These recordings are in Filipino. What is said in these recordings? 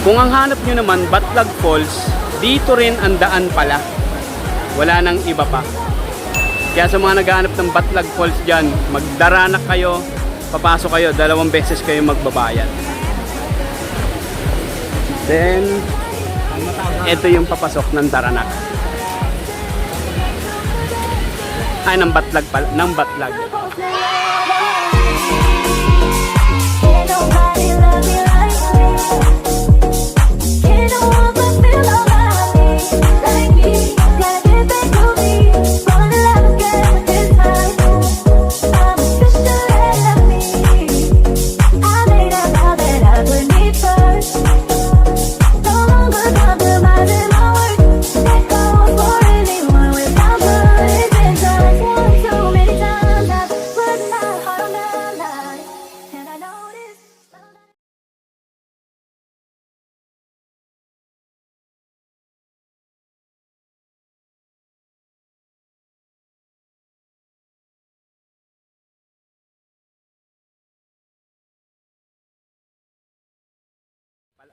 Kung ang hanap nyo naman, Batlag Falls, dito rin ang daan pala. Wala nang iba pa. Kaya sa mga naghahanap ng Batlag Falls dyan, magdaranak kayo, papasok kayo, dalawang beses kayo magbabayad. Then, ito yung papasok ng Daranak. Ay, ng Batlag pala, ng Batlag.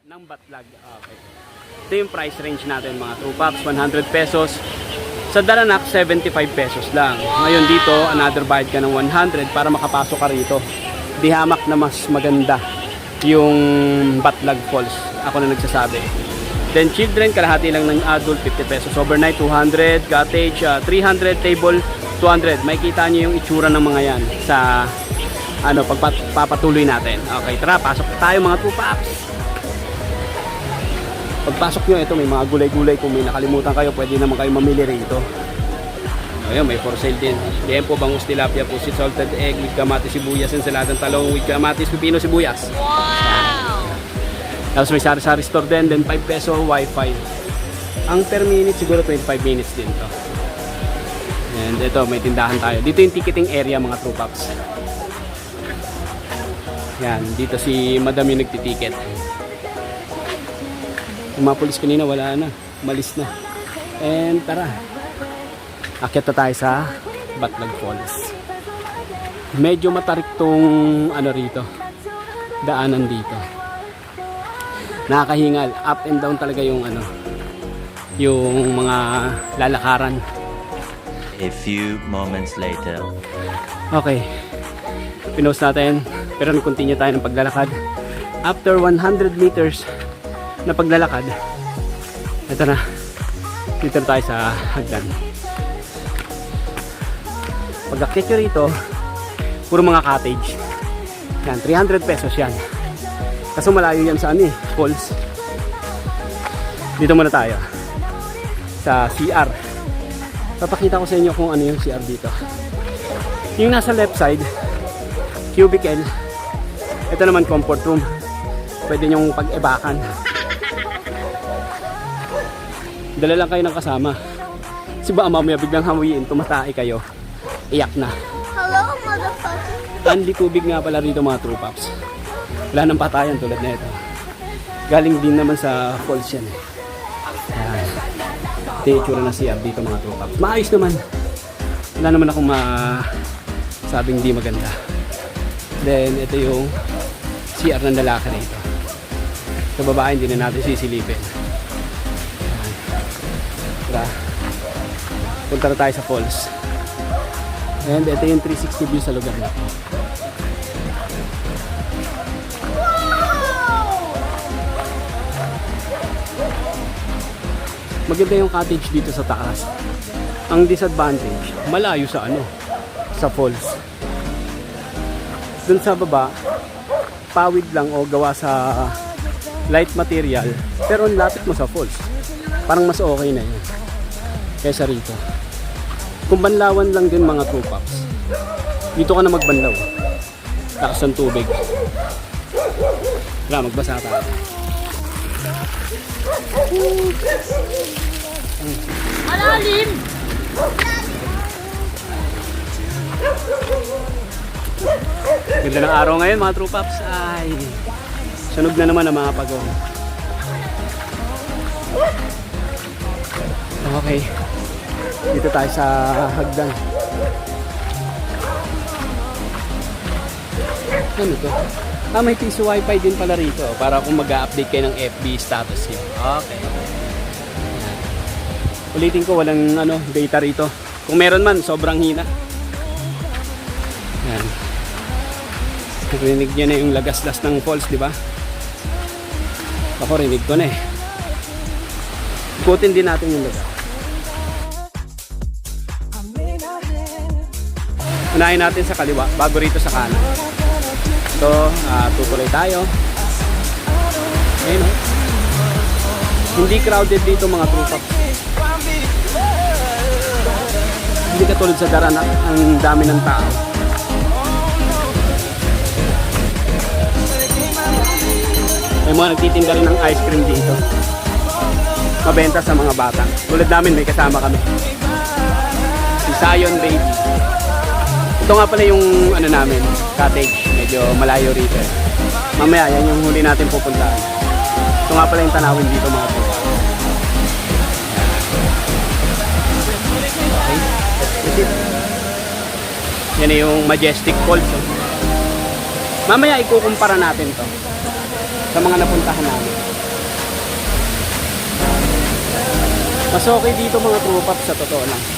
Ng Batlag. Okay. Ito yung price range natin mga true packs, 100 pesos. Sa Daranak, 75 pesos lang. Ngayon dito, another bayad ka ng 100 para makapasok ka rito. Di hamak na mas maganda yung Batlag Falls. Ako na nagsasabi. Then children, kalahati lang ng adult, 50 pesos. Overnight, 200. Cottage, ah, 300. Table, 200. May kita nyo yung itsura ng mga yan sa ano, pagpapatuloy natin. Okay, tara, pasok tayo mga true packs. Pagpasok nyo, ito may mga gulay-gulay. Kung may nakalimutan kayo, pwede naman kayo mamili rito. Ayun, may for sale din. Liempo, bangus, tilapia, pusit, salted egg, with kamatis, sibuyas, ensaladang talong, with kamatis, pipino, sibuyas. Wow! Tapos may sari-sari store din, then 5 peso wifi. Ang per minute siguro 25 minutes din to. And ito, may tindahan tayo. Dito yung ticketing area mga true packs. Yan, dito si madam yung nagtitiket. Yung mga pulis kanina wala na. Malis na. And tara. Akyat na tayo sa Batlag Falls. Medyo matarik tong ano rito. Daanan dito. Nakakahingal. Up and down talaga yung ano. Yung mga lalakaran. A few moments later. Okay. Pinost natin. Pero nag-continue tayo ng paglalakad. After 100 meters na paglalakad, ito na. Dito na tayo sa hagdan. Pag akit nyo rito, puro mga cottage. Yan, 300 pesos yan. Kaso malayo yan sa ano eh, falls. Dito muna tayo. Sa CR. Papakita ko sa inyo kung ano yung CR dito. Yung nasa left side, cubicle. Ito naman comfort room. Pwede nyong pag-ebakan. Dala lang kayo ng kasama. Si ba mamaya biglang hamuyin, tumatay kayo. Iyak na. Hello, motherfucker. Anli tubig nga pala rito mga true pops. Wala nang patayan tulad na ito. Galing din naman sa falls yan. eh. Ayan. Ito yung itsura ng CR dito mga true pops. Maayos naman. Wala naman akong ma sabing di maganda. Then ito yung CR ng lalaki rito. Sa babae hindi na natin sisilipin. Tara. Punta na tayo sa falls. And ito yung 360 view sa lugar na. Maganda yung cottage dito sa taas. Ang disadvantage, malayo sa ano, sa falls. Dun sa baba, pawid lang o gawa sa light material, pero lapit mo sa falls. Parang mas okay na yun. Kesa rito. Kung banlawan lang din mga two packs. Dito ka na magbanlaw. Takas ng tubig. Tara, magbasa tayo. Malalim! Ganda ng araw ngayon mga true pops. Ay, sunog na naman ang mga pagong. Okay. Dito tayo sa hagdan. Ano to? Ah, may piso wifi din pala rito para kung mag-update kayo ng FB status niyo. Okay. Ulitin ko, walang ano, data rito. Kung meron man, sobrang hina. Yan. Rinig niyo na yung lagaslas ng falls, di ba? Ako, rinig ko na eh. Ikutin din natin yung lugar. Unahin natin sa kaliwa bago rito sa kanan. So, ah, tutuloy tayo. Ayun oh. Hindi crowded dito mga trupa. Hindi katulad sa Daranak, ang dami ng tao. May mga nagtitinda rin ng ice cream dito. Mabenta sa mga bata. Tulad namin, may kasama kami. Si Zion Baby. Ito nga pala yung ano namin, cottage. Medyo malayo rito eh. Mamaya, yan yung huli natin pupuntahan. Ito nga pala yung tanawin dito mga po. Okay, let's proceed. Yan yung Majestic Falls. oh. Mamaya ikukumpara natin to sa mga napuntahan namin. Mas okay dito mga tropa sa totoo lang.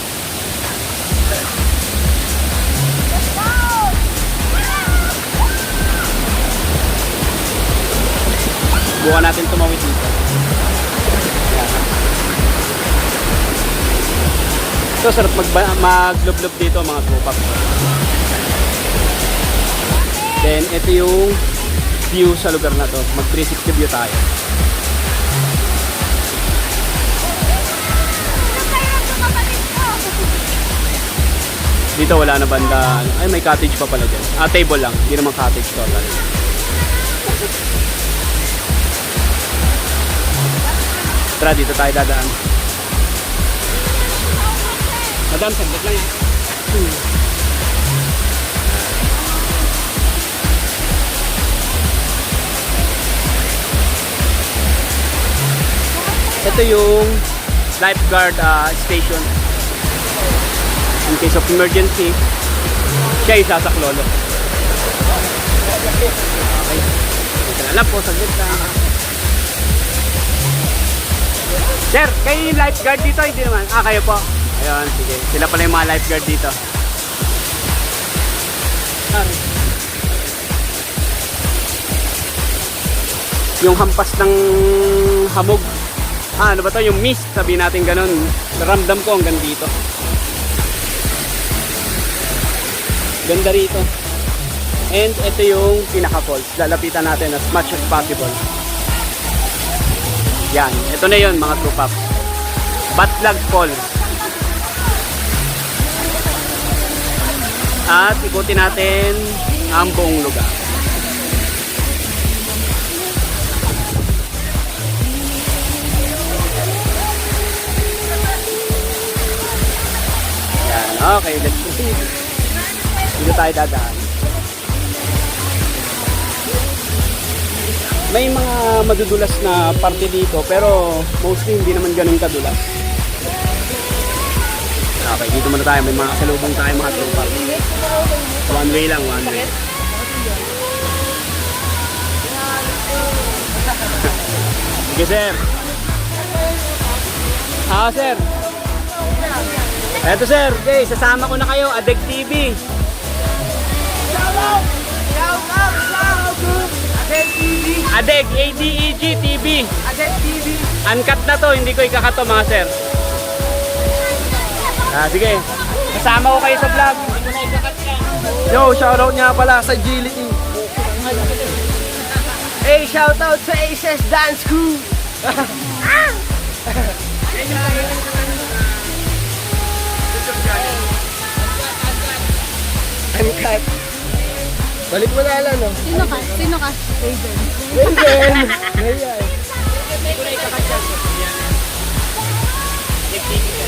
Bukan natin tumawid dito. Yan. So, sarap mag maglublob dito mga tropa. Then, ito yung view sa lugar na to. Mag 360 view tayo. Dito wala na banda. Ay, may cottage pa pala dyan. Ah, table lang. Hindi naman cottage total. Tara, dito tayo dadaan. Madam, saglit lang yan. Ito yung lifeguard ah, station. In case of emergency, siya yung sasaklolo. Okay. Ito po, saglit lang. Sir, kayo yung lifeguard dito? Hindi naman. Ah, kayo po. Ayun, sige. Sila pala yung mga lifeguard dito. Sorry. Yung hampas ng hamog. Ah, ano ba to? Yung mist, sabihin natin ganun. Ramdam ko hanggang dito. Ganda rito. And ito yung pinaka-falls. Lalapitan natin as much as possible. Yan. Ito na yun mga true pops. Batlag Falls. At ikutin natin ang buong lugar. Yan. Okay, let's proceed. Dito tayo dadaan. May mga madudulas na parte dito pero mostly hindi naman ganun kadulas. Okay, dito muna tayo. May mga kasalubong tayo mga tropa. One way lang, one way. Sige, sir. Ah, sir. Eto, sir. Okay, sasama ko na kayo. Adeg TV. Adeg, A-D-E-G TV. Agad TV. Uncut na to, hindi ko ikakato mga sir. Ah, sige. Kasama ko kayo sa vlog. Hindi ko na ikakat yan. Yo, shoutout nga pala sa GLE. Hey, shoutout sa Aces Dance Crew. Uncut. Balik mo na lang, no? Sino ka? Sino ka? Raven. Raven! Ngayon.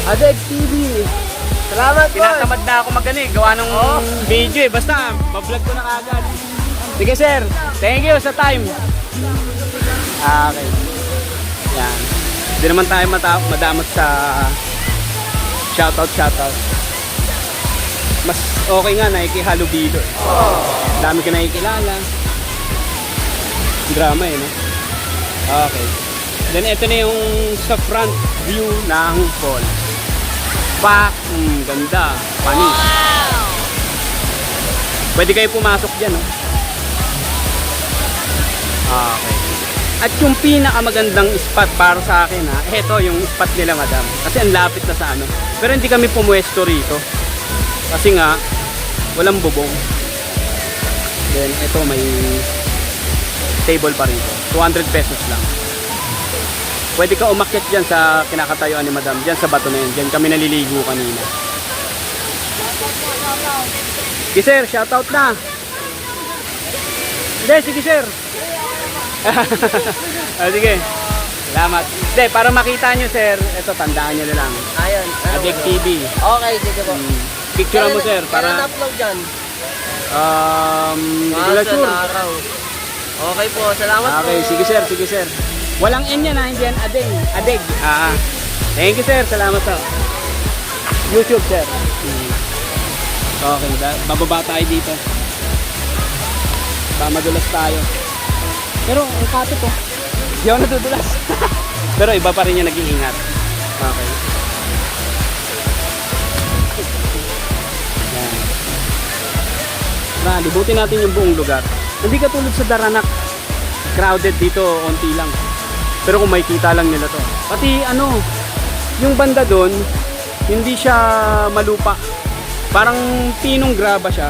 Adeg TV. Salamat, boss. Tinatamad na ako magano eh. Gawa ng video eh. Basta, ma-vlog ko na kagad. Sige sir. Thank you sa time. Ah, okay. Yan. Hindi naman tayo mata- madamot sa shoutout, shoutout. Mas okay nga nakikihalubilo. eh. Dami ka nakikilala. Drama eh, no? Okay. Then ito na yung sa front view ng fall. Pak, mm, ganda. Panis. Pwede kayo pumasok dyan, no? Okay. At yung pinakamagandang spot para sa akin ha, eto yung spot nila madam. Kasi ang lapit na sa ano. Pero hindi kami pumuesto rito. Kasi nga, walang bubong. Then ito may table pa rito. 200 pesos lang. Pwede ka umakyat dyan sa kinakatayuan ni madam. Dyan sa bato na yun. Dyan kami naliligo kanina. Sige sir, shoutout na. Hindi, sige sir. ah, sige. Salamat. Hindi, para makita nyo sir, ito tandaan nyo na lang. Ayun. Ano ba? TV. Okay, sige po. Hmm. Picture mo sir, para... upload dyan? Um, ko Ah, sa araw. Okay po, salamat po. Okay, sige sir, sige sir. Walang N yan ha, hindi yan adeng. Adeg. Ah, ah. thank you sir, salamat po. YouTube sir. Hmm. Okay, da- bababa tayo dito. Baka madulas tayo. Pero ang kato to, hindi ako nadudulas. Pero iba pa rin yung nag-iingat. Okay. Tara, libutin natin yung buong lugar. Hindi katulad sa Daranak. Crowded dito, onti lang. Pero kung makikita lang nila to. Pati ano, yung banda doon, hindi siya malupa. Parang tinong graba siya.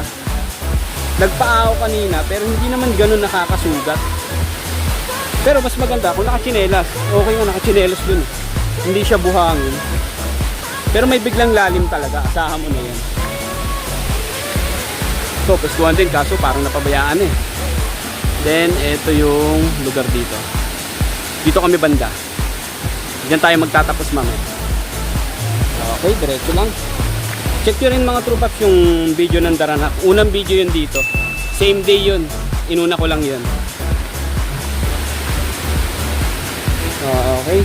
Nagpaaw kanina, pero hindi naman ganun nakakasugat. Pero mas maganda kung nakachinelas. Okay nga nakachinelas dun. Hindi siya buhangin. Pero may biglang lalim talaga. Asahan mo na yan. So, pwestuhan din kaso parang napabayaan eh. Then, ito yung lugar dito. Dito kami banda. Diyan tayo magtatapos mamaya. Okay, diretso lang. Check nyo rin mga troopers yung video ng Daranak. Unang video yun dito. Same day yun. Inuna ko lang yun. Okay.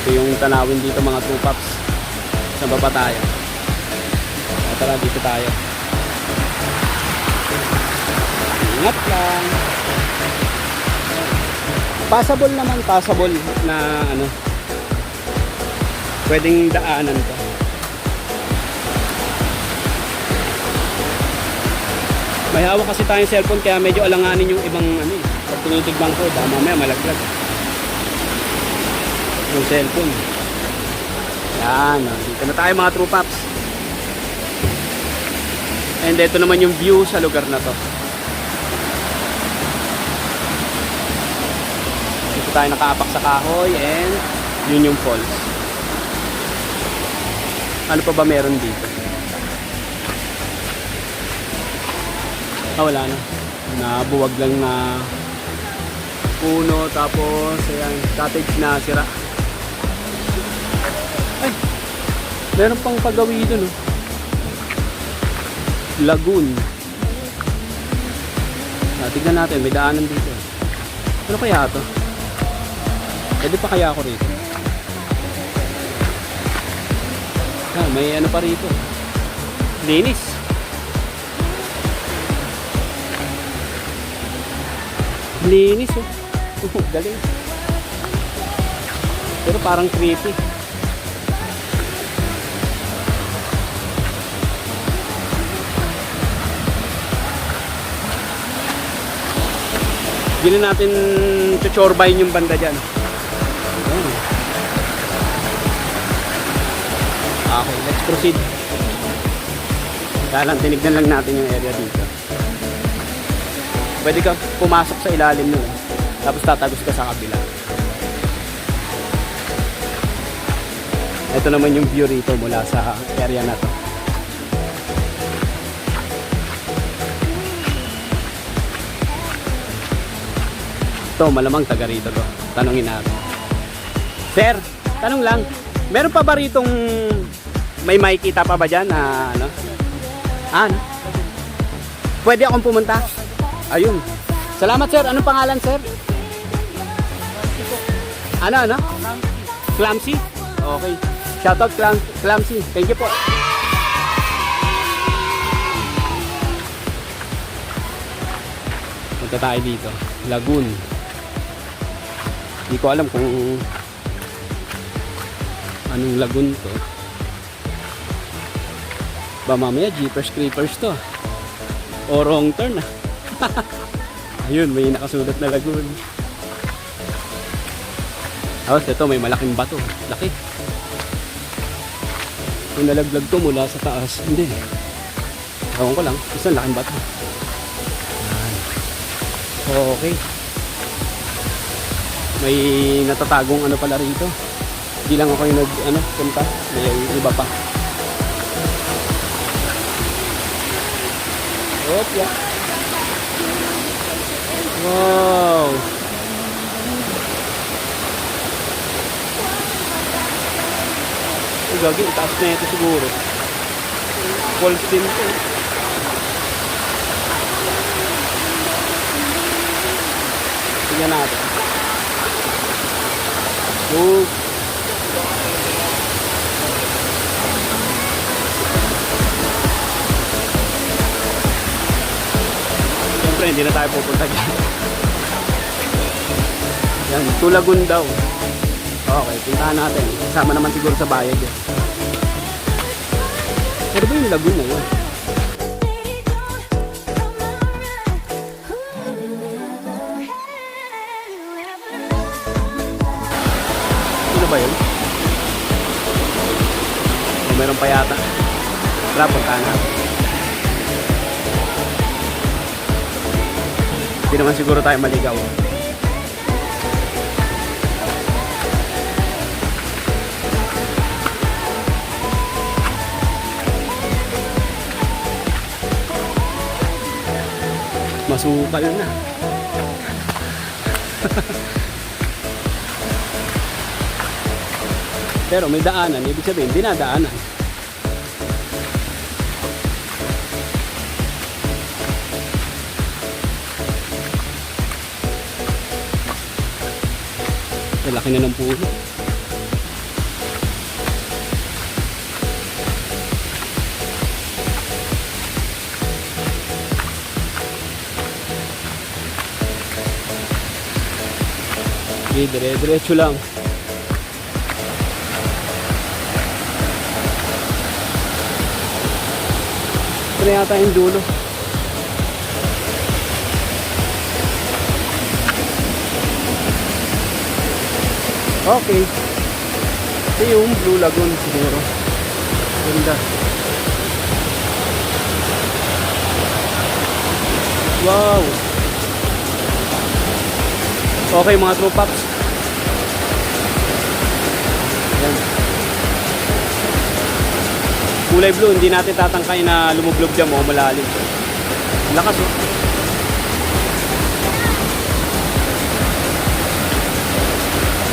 Ito yung tanawin dito mga troopers. Sa baba tayo. Ah, Tara, dito tayo. Ingat lang. Passable naman, passable na ano. Pwedeng daanan to. May hawak kasi tayong cellphone kaya medyo alanganin yung ibang ano eh. Pag tinitignan ko, baka mamaya malaglag. Yung cellphone. Yan, ah, dito na tayo mga true paps. And ito naman yung view sa lugar na to. Dito tayo nakaapak sa kahoy and yun yung falls. Ano pa ba meron dito? Ah, wala na. Nabuwag lang na puno tapos ayan, cottage na sira. Ay, meron pang pagawi dun oh. Lagoon. Ah, natin, may daanan dito. Ano kaya to? Pwede pa kaya ako rito? Ah, may ano pa rito. Linis. Linis oh. Galing. Pero parang creepy. Hindi na natin tuchorbahin yung banda dyan. Okay, let's proceed. Kaya lang, tinignan lang natin yung area dito. Pwede ka pumasok sa ilalim nun. Tapos tatagos ka sa kabila. Ito naman yung view rito mula sa area na to. Ito, malamang taga rito to. Tanungin natin. Sir, tanong lang. Meron pa ba ritong may makikita pa ba dyan na ano? Ano? Pwede akong pumunta? Ayun. Salamat sir. Anong pangalan sir? Ano, ano? Clamsy? Okay. Shoutout Clam Clamsy. Thank you po. Punta tayo dito. Lagoon. Hindi ko alam kung anong lagoon to. Ba mamaya Jeepers Creepers to. O wrong turn. Ayun, may nakasulat na lagoon. Tapos ito, may malaking bato. Laki. Yung nalaglag to mula sa taas. Hindi. Ewan ko lang. Isang laking bato. Okay. May natatagong ano pala rito. Hindi lang ako yung nag, ano, punta. May iba pa. Hop, yeah. Wow. Ay, gagi, ang taas na ito siguro. Falls din to. Tingnan natin. Oh. Siyempre, hindi na tayo pupunta dyan. Yan, Tulagun daw. Okay, puntahan natin. Kasama naman siguro sa bayad yun. Ano ba yung lagoon na yun? Ano ba yun? O, meron pa yata. Tara, puntahan natin. Hindi naman siguro tayo maligaw. Masukal na. Pero may daanan, ibig sabihin, dinadaanan. Ang laki na ng puno. Sige, dire-diretso lang. Ito na yata yung dulo. Okay. Ito yung Blue Lagoon siguro. Ganda. Wow. Okay mga true pops. Ayan. Kulay blue, hindi natin tatangkay na lumublob dyan mo malalim. Lakas oh.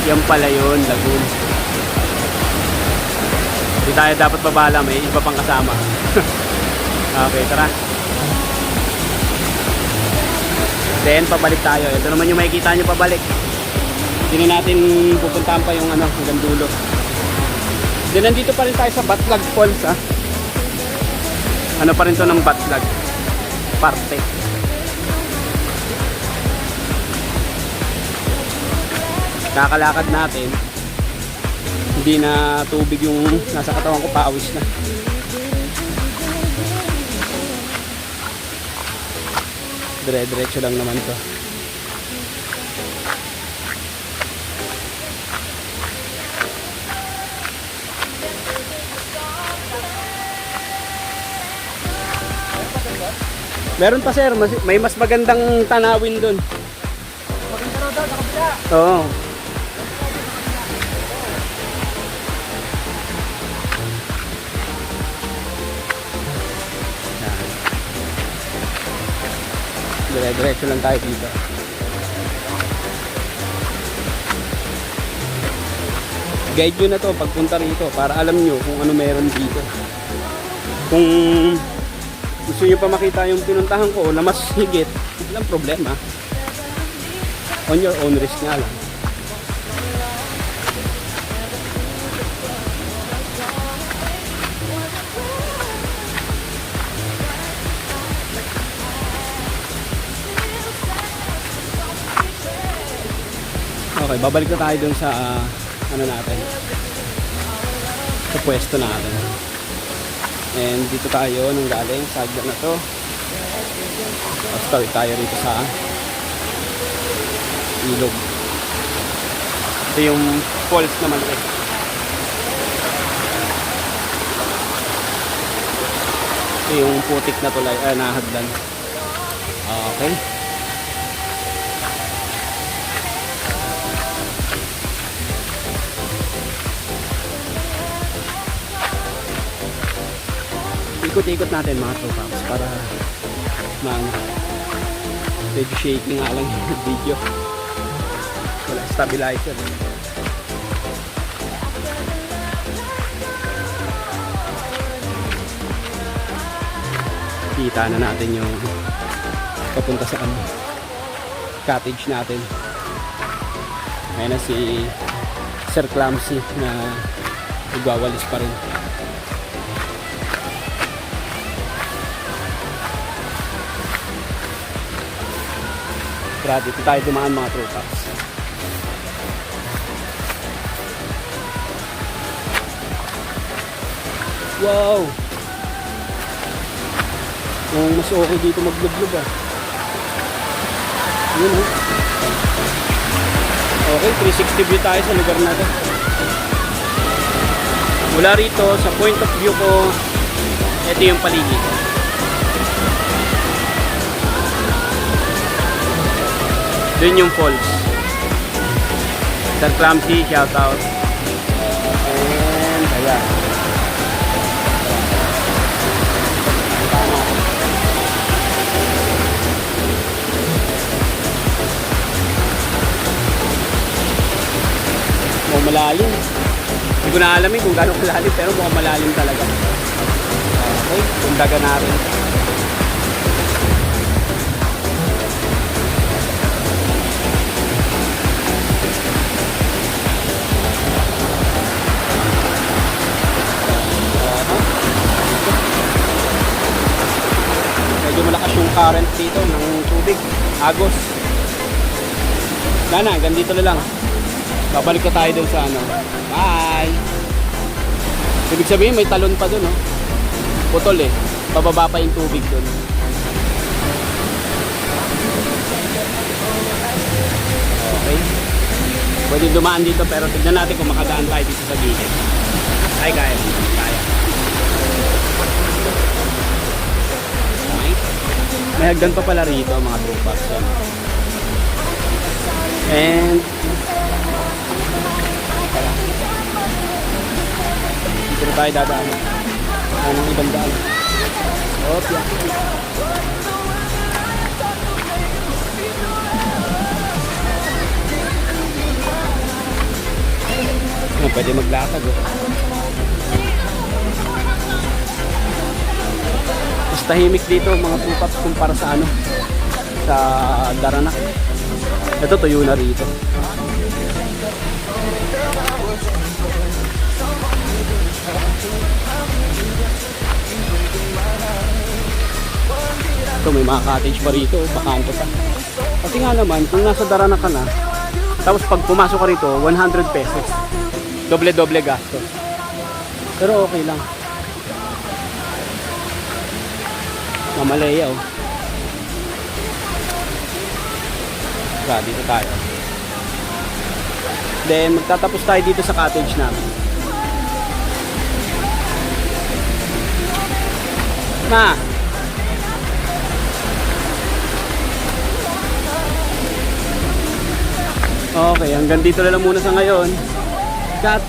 Yan pala yun, lagoon. Hindi tayo dapat babala, may iba pang kasama. okay, tara. Then, pabalik tayo. Ito naman yung makikita nyo pabalik. Hindi na natin pupuntahan pa yung ano, hanggang dulo. Then, nandito pa rin tayo sa Batlag Falls, ha. Ano pa rin to ng Batlag. Parte. Kakalakad natin. Hindi na tubig yung nasa katawan ko, paawis na. Dire-diretso lang naman to. Meron pa sir, may mas magandang tanawin doon. Maganda raw daw, nakabila. Oo. Dire-diretso lang tayo dito. Guide nyo na to pagpunta rito para alam nyo kung ano meron dito. Kung gusto nyo pa makita yung pinuntahan ko na mas higit, walang problema. On your own risk nga lang. Okay, babalik na tayo dun sa ah, ano natin. Sa pwesto natin. And dito tayo nung galing sa agad na to. Tapos tawid tayo rito sa ilog. Ito yung falls naman eh. Ito yung putik na tulay, ah, nahagdan. Okay. Ikot-ikot natin mga tropaps para mang medyo shaking nga lang yung video. Wala stabilizer. Kita na natin yung papunta sa ano cottage natin. Ayun na si Sir Clamsy na nagwawalis pa rin Grabe, dito tayo dumaan mga tropas. Wow! Yung mas okay dito maglublob ah. Yun oh. Okay, 360 view tayo sa lugar na to. Mula rito, sa point of view ko, ito yung paligid. Doon yung falls. Sir Clamsy, shout out. And ayan. Mukhang malalim. Hindi ko na alam eh kung gano'ng malalim pero mukhang malalim talaga. Okay, kundaga natin. Yung current dito ng tubig. Agos. Wala na, dito na lang. Babalik na tayo dun sa ano. Bye! Ibig sabihin may talon pa dun oh. putol eh. Bababa pa yung tubig dun. Okay. Pwede dumaan dito pero tignan natin kung makadaan tayo dito sa gilid. Ay kaya kaya May hagdan pa pala rito mga tropas. Yan. And dito na tayo dadaan. Anong ibang daan? Hop, yan. Yan, pwede maglatag oh. Tahimik dito mga pupaps kumpara sa ano sa Daranak. Ito tuyo na rito. Ito may mga cottage pa rito, bakante pa. Kasi nga naman, kung nasa Daranak ka na, tapos pag pumasok ka rito, 100 pesos. Doble-doble gastos. Pero okay lang. Mamalaya oh. Tara, dito tayo. Then, magtatapos tayo dito sa cottage namin. Ma! Okay, hanggang dito na lang muna sa ngayon. Kat,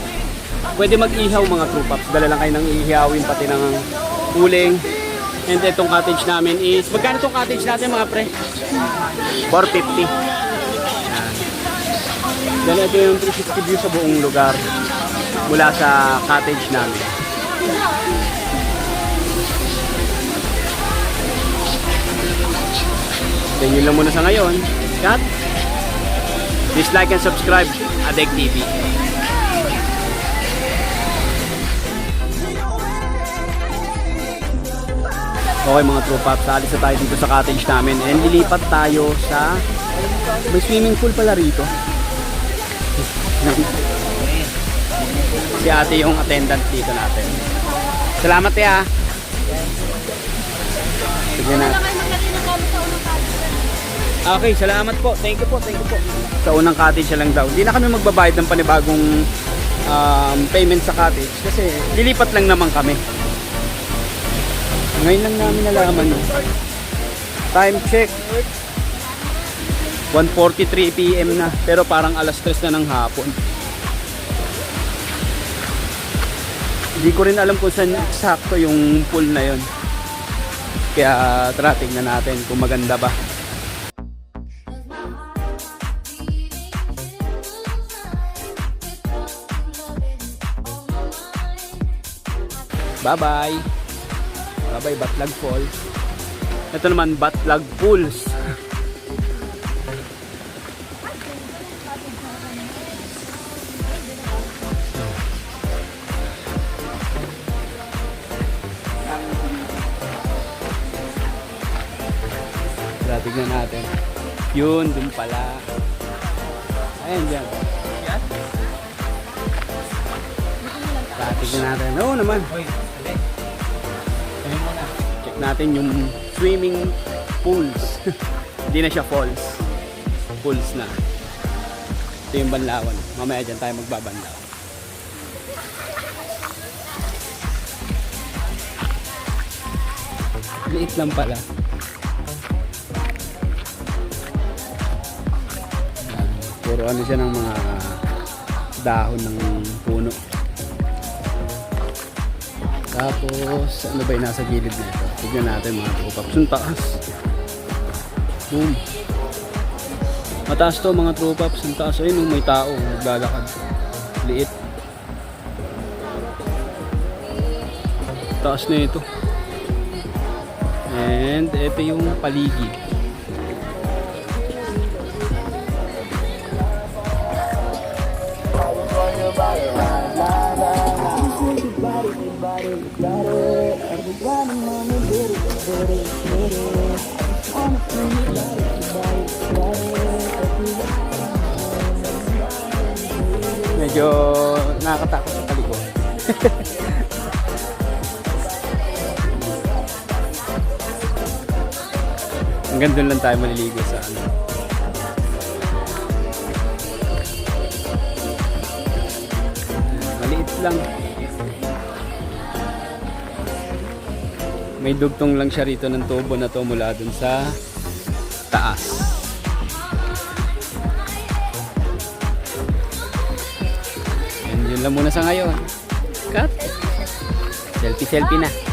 pwede mag-ihaw mga true pops. Dala lang kayo ng ihawin pati ng uling. And itong cottage namin is, magkano itong cottage natin mga pre? 450. Yan. Then ito yung 360 view sa buong lugar mula sa cottage namin. Then yun lang muna sa ngayon. Kat, please like and subscribe Adek TV. Okay mga tropa, alis na tayo dito sa cottage namin and lilipat tayo sa may swimming pool pala rito. si ate yung attendant dito natin. Salamat eh ah. Sige na. Okay, salamat po. Thank you po, thank you po. Sa unang cottage lang daw. Hindi na kami magbabayad ng panibagong um, payment sa cottage kasi lilipat lang naman kami. Ngayon lang namin nalaman. yun. Time check. 1.43 p.m. na pero parang alas 3 na ng hapon. Hindi ko rin alam kung saan sakto yung pool na yon. Kaya tara tingnan natin kung maganda ba. Bye-bye. Bye-bye, Batlag Falls. Ito naman, Batlag Pools. Tara, tignan natin. Yun, dun pala. Ayan, dyan. Tara, tignan natin. Oo naman. Check natin yung swimming pools. Hindi na siya falls. Pools na. Ito yung banlawan. Mamaya dyan tayo magbabanlaw. Liit lang pala. Puro ano siya ng mga dahon ng puno. Tapos, ano ba yung nasa gilid na? Tignan natin mga tropaps. Yung taas. Boom. Mataas to mga tropaps. Yung taas. Ayun, oh, may tao. Naglalakad. Liit. Taas na ito. And ito yung paligid. Medyo nakakatakot sa paligid. Hanggang doon lang tayo maliligo sa ano. Maliit lang. May dugtong lang siya rito ng tubo na to mula dun sa taas. Muna sa ngayon. Cut. Selfie-selfie na.